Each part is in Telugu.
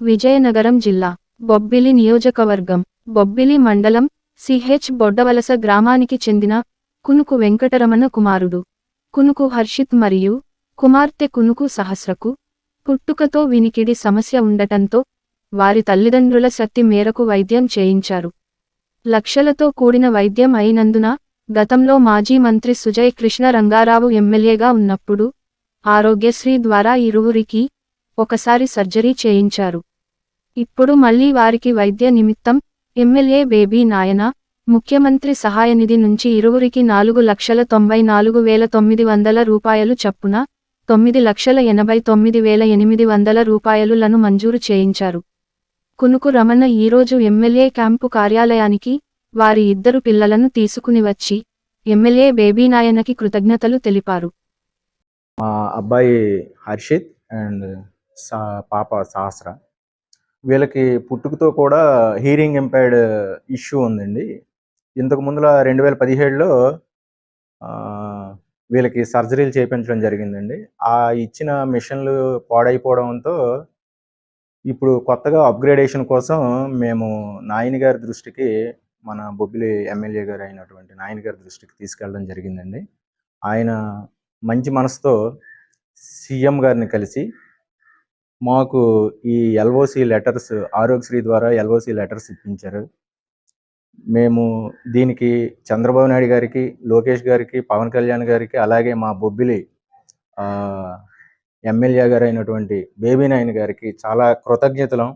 విజయనగరం జిల్లా బొబ్బిలి నియోజకవర్గం బొబ్బిలి మండలం సిహెచ్ బొడ్డవలస గ్రామానికి చెందిన కునుకు వెంకటరమణ కుమారుడు. కునుకు హర్షిత్ మరియు కుమార్తె కునుకు సహస్రకు పుట్టుకతో వినికిడి సమస్య ఉండటంతో వారి తల్లిదండ్రుల శక్తి మేరకు వైద్యం చేయించారు. లక్షలతో కూడిన వైద్యం అయినందున గతంలో మాజీ మంత్రి సుజయ్ కృష్ణ రంగారావు ఎమ్మెల్యేగా ఉన్నప్పుడు ఆరోగ్యశ్రీ ద్వారా ఇరువురికి ఒకసారి సర్జరీ చేయించారు. ఇప్పుడు మళ్ళీ వారికి వైద్య నిమిత్తం ఎమ్మెల్యే బేబీ నాయన ముఖ్యమంత్రి సహాయనిధి నుంచి ఇరువురికి నాలుగు లక్షల తొంభై నాలుగు వేల తొమ్మిది వందల రూపాయలు చప్పున తొమ్మిది లక్షల ఎనభై తొమ్మిది వేల ఎనిమిది వందల రూపాయలులను మంజూరు చేయించారు. కునుకు రమణ ఈరోజు ఎమ్మెల్యే క్యాంపు కార్యాలయానికి వారి ఇద్దరు పిల్లలను తీసుకుని వచ్చి ఎమ్మెల్యే బేబీ నాయనకి కృతజ్ఞతలు తెలిపారు. మా అబ్బాయి హర్షిత్ అండ్ పాప సహస్ర. వీళ్ళకి పుట్టుకతో కూడా హీరింగ్ ఇంపైర్డ్ ఇష్యూ ఉందండి. ఇంతకు ముందుల రెండు వేల పదిహేడులో వీళ్ళకి సర్జరీలు చేయించడం జరిగిందండి. ఆ ఇచ్చిన మిషన్లు పాడైపోవడంతో ఇప్పుడు కొత్తగా అప్గ్రేడేషన్ కోసం మేము నాయని గారి దృష్టికి మన బొబ్బిలి ఎమ్మెల్యే గారు అయినటువంటి నాయని గారి దృష్టికి తీసుకెళ్ళడం జరిగిందండి. ఆయన మంచి మనసుతో సీఎం గారిని కలిసి మాకు ఈ ఎల్ఓసి లెటర్స్ ఆరోగ్యశ్రీ ద్వారా ఎల్ఓసి లెటర్స్ ఇప్పించారు. మేము దీనికి చంద్రబాబు నాయుడు గారికి లోకేష్ గారికి పవన్ కళ్యాణ్ గారికి అలాగే మా బొబ్బిలి ఎమ్మెల్యే గారు అయినటువంటి బేబీ నాయన్ గారికి చాలా కృతజ్ఞతలం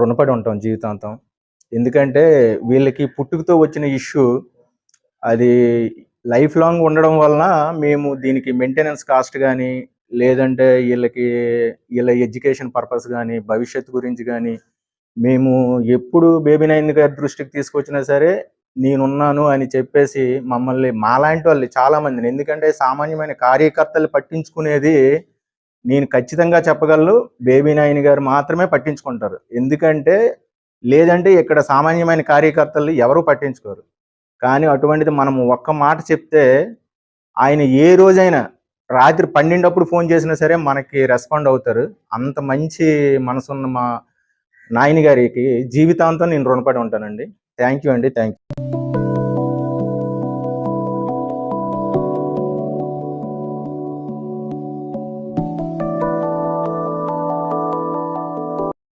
రుణపడి ఉంటాం జీవితాంతం. ఎందుకంటే వీళ్ళకి పుట్టుకతో వచ్చిన ఇష్యూ అది లైఫ్ లాంగ్ ఉండడం వలన మేము దీనికి మెయింటెనెన్స్ కాస్ట్ కానీ లేదంటే వీళ్ళకి వీళ్ళ ఎడ్యుకేషన్ పర్పస్ కానీ భవిష్యత్తు గురించి కానీ మేము ఎప్పుడు బేబీ నైన్ గారి దృష్టికి తీసుకొచ్చినా సరే నేనున్నాను అని చెప్పేసి మమ్మల్ని మాలాంటి వాళ్ళు చాలా మందిని ఎందుకంటే సామాన్యమైన కార్యకర్తలు పట్టించుకునేది నేను ఖచ్చితంగా చెప్పగలను బేబీ నాయని గారు మాత్రమే పట్టించుకుంటారు. ఎందుకంటే లేదంటే ఇక్కడ సామాన్యమైన కార్యకర్తలు ఎవరు పట్టించుకోరు. కానీ అటువంటిది మనం ఒక్క మాట చెప్తే ఆయన ఏ రోజైనా రాత్రి పన్నెండప్పుడు ఫోన్ చేసినా సరే మనకి రెస్పాండ్ అవుతారు. అంత మంచి మనసున్న మా నాయని గారికి జీవితాంతం నేను రుణపడి ఉంటానండి. థ్యాంక్ యూ అండి. Thank you